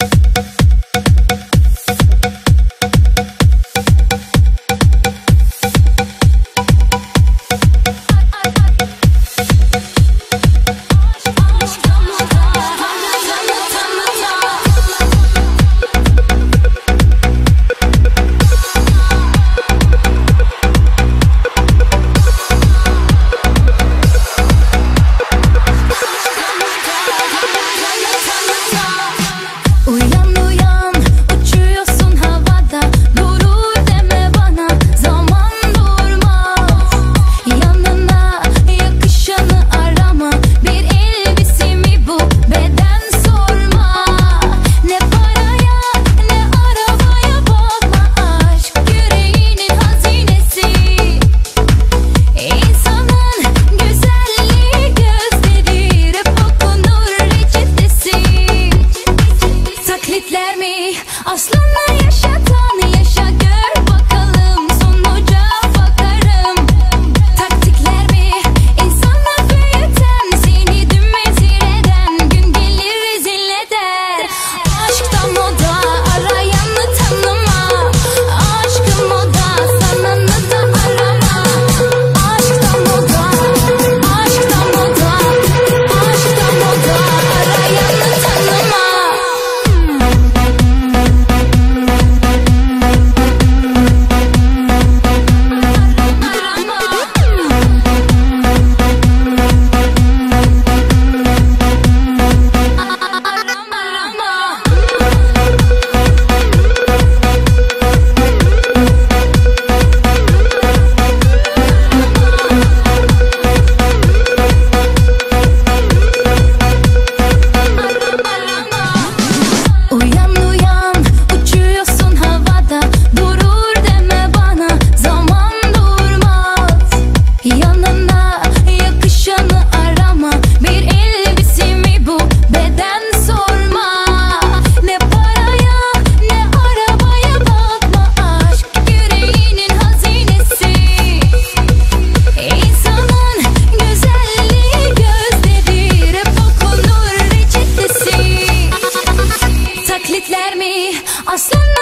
Thank Taklitler mi? Aslan